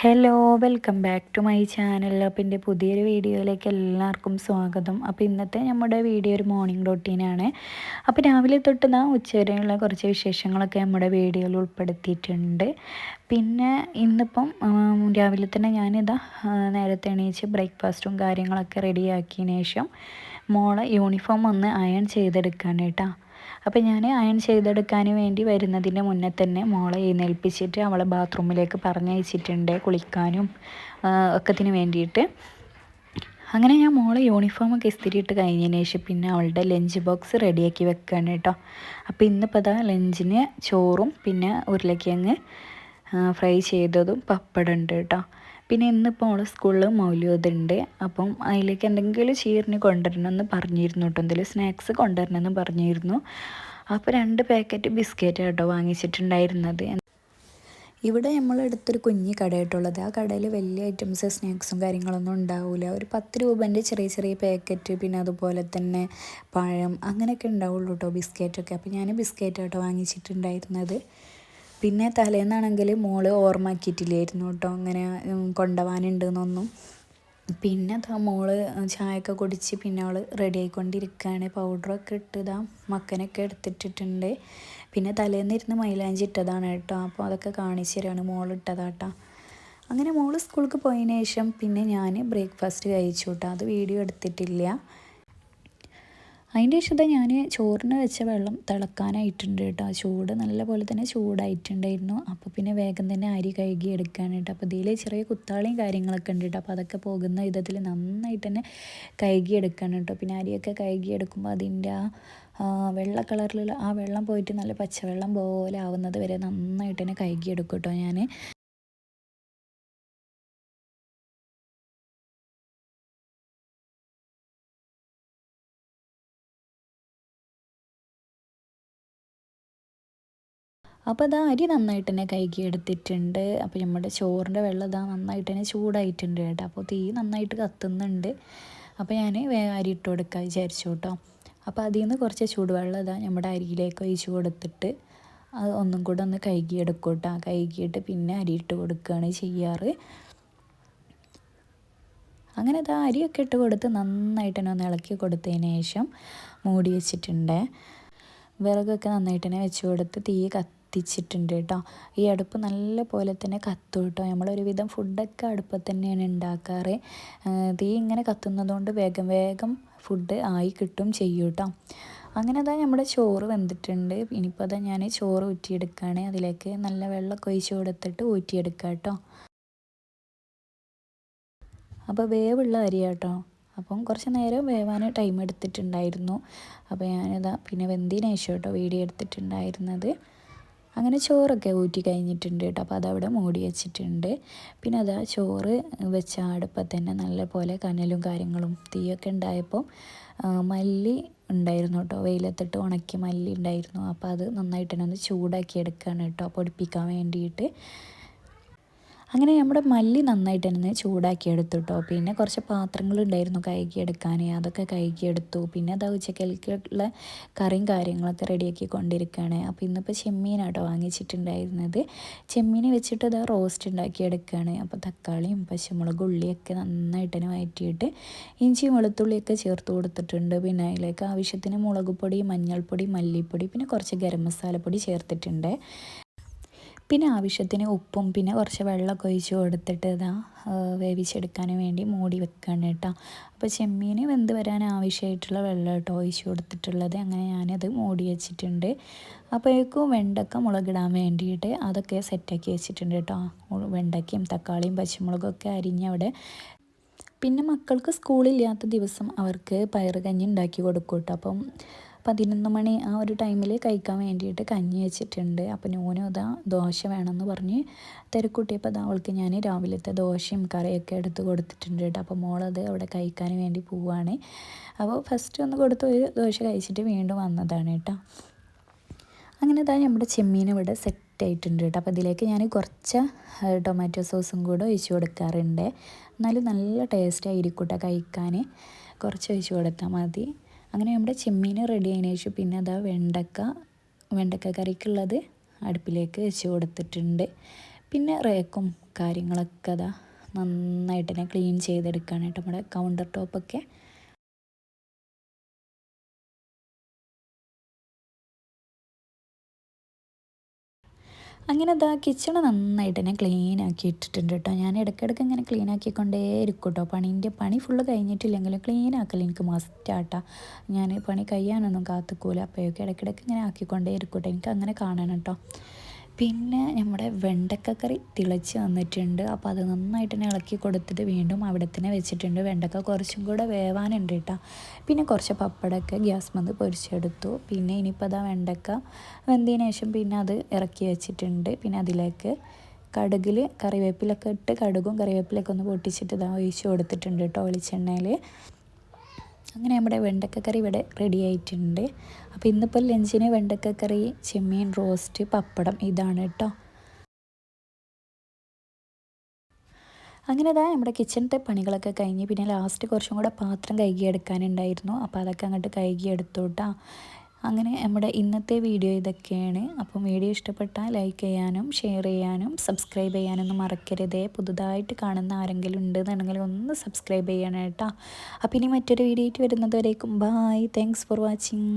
Hello welcome back to my channel അപ്പോൾ എന്റെ പുതിയൊരു വീഡിയോയിലേക്ക് എല്ലാവർക്കും സ്വാഗതം. അപ്പോൾ ഇന്നത്തെ നമ്മുടെ വീഡിയോ ഒരു മോർണിംഗ് റൊട്ടീനാണ് അപ്പോൾ രാവിലെ തൊട്ട് നാ ഉച്ചവരെയുള്ള കുറച്ച് വിശേഷങ്ങളൊക്കെ നമ്മുടെ വീഡിയോയിൽ ഉൾപ്പെടുത്തിയിട്ടുണ്ട്. പിന്നെ ഇന്നിപ്പം രാവിലെ തന്നെ ഞാനിതാ നേരത്തെ എണീച്ച് ബ്രേക്ക്ഫാസ്റ്റും കാര്യങ്ങളൊക്കെ റെഡിയാക്കിയതിന് ശേഷം മോളെ യൂണിഫോം ഒന്ന് അയൺ ചെയ്തെടുക്കാൻ കേട്ടോ. അപ്പോൾ ഞാൻ അയൺ ചെയ്തെടുക്കാൻ വേണ്ടി വരുന്നതിന്റെ മുന്നേ തന്നെ മോളെ എഴുന്നേൽപ്പിച്ചിട്ട് അവളെ ബാത്റൂമിലേക്ക് പറഞ്ഞയച്ചിട്ടുണ്ട് കുളിക്കാനും ഒക്കത്തിന് വേണ്ടിയിട്ട്. അങ്ങനെ ഞാൻ മോളെ യൂണിഫോമൊക്കെ ഇസ്തിരിയിട്ട് കഴിഞ്ഞതിന് ശേഷം പിന്നെ അവളുടെ ലഞ്ച് ബോക്സ് റെഡിയാക്കി വെക്കുകയാണ് കേട്ടോ. അപ്പോൾ ഇന്നിപ്പോൾ അതാ ലഞ്ചിന് ചോറും പിന്നെ ഉരുളക്കിഴങ്ങ് ഫ്രൈ ചെയ്തതും പപ്പടം ഉണ്ട് കേട്ടോ. പിന്നെ ഇന്നിപ്പോൾ ഓളെ സ്കൂളിൽ മൗല്യോതുണ്ട് അപ്പം അതിലേക്ക് എന്തെങ്കിലും ചീറിന് കൊണ്ടുവരണമെന്ന് പറഞ്ഞിരുന്നു കേട്ടോ. എന്തെങ്കിലും സ്നാക്സ് കൊണ്ടുവരണമെന്ന് പറഞ്ഞിരുന്നു. അപ്പോൾ രണ്ട് പാക്കറ്റ് ബിസ്ക്കറ്റ് കേട്ടോ വാങ്ങിച്ചിട്ടുണ്ടായിരുന്നത്. ഇവിടെ നമ്മൾ എടുത്തൊരു കുഞ്ഞി കടയായിട്ടുള്ളത്. ആ കടയിൽ വലിയ ഐറ്റംസ് സ്നാക്സും കാര്യങ്ങളൊന്നും ഉണ്ടാവില്ല ഒരു പത്ത് രൂപേന്റെ ചെറിയ ചെറിയ പാക്കറ്റ് പിന്നെ അതുപോലെ തന്നെ പഴം അങ്ങനെയൊക്കെ ഉണ്ടാവുള്ളൂ കേട്ടോ ബിസ്ക്കറ്റൊക്കെ അപ്പോൾ ഞാൻ ബിസ്ക്കറ്റ് കേട്ടോ വാങ്ങിച്ചിട്ടുണ്ടായിരുന്നത്. പിന്നെ തലേന്നാണെങ്കിൽ മോൾ ഓർമ്മയാക്കിയിട്ടില്ലായിരുന്നു കേട്ടോ. അങ്ങനെ കൊണ്ടുപോകാനുണ്ടെന്നൊന്നും പിന്നെ അതാ മോൾ ചായയൊക്കെ കുടിച്ച് പിന്നെ അവൾ റെഡി ആയിക്കൊണ്ടിരിക്കുകയാണ് പൗഡറൊക്കെ ഇട്ടതാ മക്കനൊക്കെ എടുത്തിട്ടിട്ടുണ്ട്. പിന്നെ തലേന്നിരുന്ന് മൈലാഞ്ചി ഇട്ടതാണ് കേട്ടോ. അപ്പോൾ അതൊക്കെ കാണിച്ചു തരാണ് മോൾ ഇട്ടതാട്ടോ. അങ്ങനെ മോൾ സ്കൂൾക്ക് പോയതിന് ശേഷം പിന്നെ ഞാൻ ബ്രേക്ക്ഫാസ്റ്റ് കഴിച്ചു കേട്ടോ. അത് വീഡിയോ എടുത്തിട്ടില്ല. അതിന്റെ ശേഷം ഞാൻ ചോറിന് വെച്ച വെള്ളം തിളക്കാനായിട്ടുണ്ട് കേട്ടോ. ചൂട് നല്ല പോലെ തന്നെ ചൂടായിട്ടുണ്ടായിരുന്നു. അപ്പോൾ പിന്നെ വേഗം തന്നെ അരി കഴുകി എടുക്കാനായിട്ട്. അപ്പോൾ ഇതിൽ ചെറിയ കുത്താളിയും കാര്യങ്ങളൊക്കെ ഉണ്ട് കേട്ടോ. അപ്പോൾ അതൊക്കെ പോകുന്ന വിധത്തിൽ നന്നായിട്ട് തന്നെ കഴുകി എടുക്കണം കേട്ടോ. പിന്നെ അരിയൊക്കെ കഴുകി എടുക്കുമ്പോൾ അതിന്റെ ആ വെള്ള കളറിലുള്ള ആ വെള്ളം പോയിട്ട് നല്ല പച്ചവെള്ളം പോലെ ആവുന്നത് വരെ നന്നായിട്ട് തന്നെ കഴുകി എടുക്കും കേട്ടോ ഞാൻ. അപ്പോൾ അതാ അരി നന്നായിട്ട് തന്നെ കൈകി എടുത്തിട്ടുണ്ട്. അപ്പോൾ നമ്മുടെ ചോറിന്റെ വെള്ളം ഇതാ നന്നായിട്ട് തന്നെ ചൂടായിട്ടുണ്ട് കേട്ടോ. അപ്പോൾ തീ നന്നായിട്ട് കത്തുന്നുണ്ട്. അപ്പോൾ ഞാൻ വേഗം അരി ഇട്ട് കൊടുക്കാൻ വിചാരിച്ചു കേട്ടോ അപ്പോൾ അതിൽ നിന്ന് കുറച്ച് ചൂടുവെള്ളം ഇതാ നമ്മുടെ അരിയിലേക്ക് ഒഴിച്ച് കൊടുത്തിട്ട് അത് ഒന്നും കൂടെ ഒന്ന് കഴുകിയെടുക്കും കേട്ടോ കഴുകിയിട്ട് പിന്നെ അരി ഇട്ട് കൊടുക്കുകയാണ് ചെയ്യാറ്. അങ്ങനെ അത് അരിയൊക്കെ ഇട്ട് കൊടുത്ത് നന്നായിട്ട് തന്നെ ഒന്ന് ഇളക്കി കൊടുത്തതിന് ശേഷം മൂടി വെച്ചിട്ടുണ്ട്. വിറകൊക്കെ നന്നായിട്ട് തന്നെ വെച്ച് കൊടുത്ത് തീ കത്തി കത്തിച്ചിട്ടുണ്ട് കേട്ടോ. ഈ അടുപ്പ് നല്ല പോലെ തന്നെ കത്തും കേട്ടോ. നമ്മളൊരുവിധം ഫുഡൊക്കെ അടുപ്പത്ത് തന്നെയാണ് ഉണ്ടാക്കാറ്. തീ ഇങ്ങനെ കത്തുന്നതുകൊണ്ട് വേഗം വേഗം ഫുഡ് ആയി കിട്ടും ചെയ്യും കേട്ടോ. അങ്ങനെ അതാ നമ്മുടെ ചോറ് വെന്തിട്ടുണ്ട്. ഇനിയിപ്പോൾ അതാ ഞാൻ ചോറ് ഊറ്റിയെടുക്കുകയാണ് അതിലേക്ക് നല്ല വെള്ളം ഒഴിച്ച് കൊടുത്തിട്ട് ഊറ്റിയെടുക്കുക കേട്ടോ. അപ്പോൾ വേവുള്ള അരി കേട്ടോ. അപ്പം കുറച്ച് നേരം വേവാൻ ടൈം എടുത്തിട്ടുണ്ടായിരുന്നു. അപ്പോൾ ഞാനിതാ പിന്നെ വെന്തിന് ശേഷം കേട്ടോ വീഡിയോ എടുത്തിട്ടുണ്ടായിരുന്നത്. അങ്ങനെ ചോറൊക്കെ ഊറ്റി കഴിഞ്ഞിട്ടുണ്ട് കേട്ടോ. അപ്പോൾ അതവിടെ മൂടി വെച്ചിട്ടുണ്ട്. പിന്നെ അതാ ചോറ് വെച്ച അടുപ്പത്ത് തന്നെ നല്ല പോലെ കനലും കാര്യങ്ങളും തീയൊക്കെ ഉണ്ടായപ്പോൾ മല്ലി ഉണ്ടായിരുന്നു കേട്ടോ. വെയിലത്തിട്ട് ഉണക്കി മല്ലി ഉണ്ടായിരുന്നു. അപ്പോൾ അത് നന്നായിട്ട് തന്നെ ഒന്ന് ചൂടാക്കി എടുക്കുകയാണ് കേട്ടോ. പൊടിപ്പിക്കാൻ വേണ്ടിയിട്ട്. അങ്ങനെ നമ്മുടെ മല്ലി നന്നായിട്ട് തന്നെ ചൂടാക്കി എടുത്തു കേട്ടോ പിന്നെ കുറച്ച് പാത്രങ്ങളുണ്ടായിരുന്നു കഴുകിയെടുക്കാൻ. അതൊക്കെ കഴുകിയെടുത്തു. പിന്നെ അത് ഉച്ചക്കൽക്കുള്ള കറിയും കാര്യങ്ങളൊക്കെ റെഡിയാക്കി കൊണ്ടിരിക്കുകയാണ്. അപ്പോൾ ഇന്നിപ്പോൾ ചെമ്മീനാട്ടോ വാങ്ങിച്ചിട്ടുണ്ടായിരുന്നത്. ചെമ്മീനെ വെച്ചിട്ട് അത് റോസ്റ്റ് ഉണ്ടാക്കി എടുക്കുകയാണ് അപ്പോൾ തക്കാളിയും പച്ചമുളക് ഉള്ളിയൊക്കെ നന്നായിട്ട് തന്നെ വഴറ്റിയിട്ട് ഇഞ്ചി വെളുത്തുള്ളിയൊക്കെ ചേർത്ത് കൊടുത്തിട്ടുണ്ട്. പിന്നെ അതിലേക്ക് ആവശ്യത്തിന് മുളക് പൊടി മഞ്ഞൾപ്പൊടി മല്ലിപ്പൊടി പിന്നെ കുറച്ച് ഗരം മസാലപ്പൊടി ചേർത്തിട്ടുണ്ട്. പിന്നെ ആവശ്യത്തിന് ഉപ്പും പിന്നെ കുറച്ച് വെള്ളമൊക്കെ ഒഴിച്ച് കൊടുത്തിട്ട് ഇതാ വേവിച്ചെടുക്കാൻ വേണ്ടി മൂടി വെക്കുകയാണ് കേട്ടോ. അപ്പോൾ ചെമ്മീൻ വെന്ത് വരാൻ ആവശ്യമായിട്ടുള്ള വെള്ളം കേട്ടോ ഒഴിച്ച് കൊടുത്തിട്ടുള്ളത്. അങ്ങനെ ഞാനത് മൂടി വെച്ചിട്ടുണ്ട്. അപ്പോഴേക്കും വെണ്ടക്ക മുളകിടാൻ വേണ്ടിയിട്ട് അതൊക്കെ സെറ്റാക്കി വെച്ചിട്ടുണ്ട് കേട്ടോ. വെണ്ടയ്ക്കയും തക്കാളിയും പച്ചമുളകൊക്കെ അരിഞ്ഞവിടെ പിന്നെ മക്കൾക്ക് സ്കൂളില്ലാത്ത ദിവസം അവർക്ക് പയറുകഞ്ഞി ഉണ്ടാക്കി കൊടുക്കും കേട്ടോ. അപ്പം പതിനൊന്ന് മണി ആ ഒരു ടൈമിൽ കഴിക്കാൻ വേണ്ടിയിട്ട് കഞ്ഞി വെച്ചിട്ടുണ്ട്. അപ്പോൾ ഞാനും അതാ ദോശ വേണമെന്ന് പറഞ്ഞ് തിരക്കൂട്ടിയപ്പോൾ അതാ അവൾക്ക് ഞാൻ രാവിലത്തെ ദോശയും കറിയൊക്കെ എടുത്ത് കൊടുത്തിട്ടുണ്ട് കേട്ടോ. അപ്പോൾ മോളത് അവിടെ കഴിക്കാൻ വേണ്ടി പോവുകയാണ് അപ്പോൾ ഫസ്റ്റ് ഒന്ന് കൊടുത്ത് ഒരു ദോശ കഴിച്ചിട്ട് വീണ്ടും വന്നതാണ് കേട്ടോ. അങ്ങനെ ഇതാ നമ്മുടെ ചെമ്മീൻ ഇവിടെ സെറ്റ് ആയിട്ടുണ്ട് കേട്ടോ. അപ്പോൾ ഇതിലേക്ക് ഞാൻ കുറച്ച് ടൊമാറ്റോ സോസും കൂടെ ഒഴിച്ച് കൊടുക്കാറുണ്ട്. എന്നാലും നല്ല ടേസ്റ്റ് ആയിരിക്കും കേട്ടോ കഴിക്കാൻ കുറച്ച് ഒഴിച്ച് കൊടുത്താൽ മതി. അങ്ങനെ നമ്മുടെ ചെമ്മീൻ റെഡി ആയതിനു ശേഷം പിന്നെ അതാ വെണ്ടക്ക വെണ്ടക്ക കറിക്കുള്ളത് അടുപ്പിലേക്ക് വെച്ച് കൊടുത്തിട്ടുണ്ട്. പിന്നെ റേക്കും കാര്യങ്ങളൊക്കെ അതാ നന്നായിട്ട് തന്നെ ക്ലീൻ ചെയ്തെടുക്കുകയാണ് കേട്ടോ നമ്മുടെ കൗണ്ടർ ടോപ്പൊക്കെ അങ്ങനെ അതാ കിച്ചൺ നന്നായിട്ട് തന്നെ ക്ലീൻ ആക്കി ഇട്ടിട്ടുണ്ട് കേട്ടോ ഞാൻ ഇടയ്ക്കിടയ്ക്ക് ഇങ്ങനെ ക്ലീൻ ആക്കിക്കൊണ്ടേ ഇരിക്കും കേട്ടോ പണീന്റെ പണി ഫുള്ള് കഴിഞ്ഞിട്ടില്ലെങ്കിലും ക്ലീൻ ആക്കൽ എനിക്ക് മസ്റ്റാട്ടാ ഞാൻ പണി കഴിയാനൊന്നും കാത്തുക്കൂല അപ്പോഴൊക്കെ ഇടയ്ക്കിടയ്ക്ക് ഇങ്ങനെ ആക്കിക്കൊണ്ടേ ഇരിക്കും കേട്ടോ എനിക്ക് അങ്ങനെ കാണണം കേട്ടോ പിന്നെ നമ്മുടെ വെണ്ടക്കക്കറി തിളച്ച് വന്നിട്ടുണ്ട്. അപ്പോൾ അത് നന്നായിട്ട് തന്നെ ഇളക്കി കൊടുത്തിട്ട് വീണ്ടും അവിടെ തന്നെ വെച്ചിട്ടുണ്ട്. വെണ്ടക്ക കുറച്ചും കൂടെ വേവാനുണ്ട് കേട്ടോ. പിന്നെ കുറച്ച് പപ്പടമൊക്കെ ഗ്യാസ് മന്ത് പൊരിച്ചെടുത്തു. പിന്നെ ഇനിയിപ്പോൾ അതാ വെണ്ടക്ക വെന്തതിന് ശേഷം പിന്നെ അത് ഇറക്കി വെച്ചിട്ടുണ്ട്. പിന്നെ അതിലേക്ക് കടുകിൽ കറിവേപ്പിലൊക്കെ ഇട്ട് കടുകും കറിവേപ്പിലൊക്കെ ഒന്ന് പൊട്ടിച്ചിട്ട് ഇതാ ഒഴിച്ച് കൊടുത്തിട്ടുണ്ട് കേട്ടോ വെളിച്ചെണ്ണയിൽ അങ്ങനെ നമ്മുടെ വെണ്ടക്കക്കറി ഇവിടെ റെഡി ആയിട്ടുണ്ട്. അപ്പോൾ ഇന്നിപ്പോൾ ലഞ്ചിന് വെണ്ടക്കക്കറി ചെമ്മീൻ റോസ്റ്റ് പപ്പടം ഇതാണ് കേട്ടോ അങ്ങനെ ഇതാ നമ്മുടെ കിച്ചണത്തെ പണികളൊക്കെ കഴിഞ്ഞ് പിന്നെ ലാസ്റ്റ് കുറച്ചും കൂടെ പാത്രം കഴുകിയെടുക്കാനുണ്ടായിരുന്നു. അപ്പോൾ അതൊക്കെ അങ്ങോട്ട് കഴുകിയെടുത്തു കേട്ടോ അങ്ങനെ നമ്മുടെ ഇന്നത്തെ വീഡിയോ ഇതൊക്കെയാണ്. അപ്പം വീഡിയോ ഇഷ്ടപ്പെട്ടാൽ ലൈക്ക് ചെയ്യാനും ഷെയർ ചെയ്യാനും സബ്സ്ക്രൈബ് ചെയ്യാനൊന്നും മറക്കരുതേ. പുതുതായിട്ട് കാണുന്ന ആരെങ്കിലും ഉണ്ടെന്നുണ്ടെങ്കിൽ ഒന്ന് സബ്സ്ക്രൈബ് ചെയ്യണം കേട്ടോ. അപ്പം ഇനി മറ്റൊരു വീഡിയോ ആയിട്ട് വരുന്നത് ബായ് താങ്ക്സ് ഫോർ വാച്ചിങ്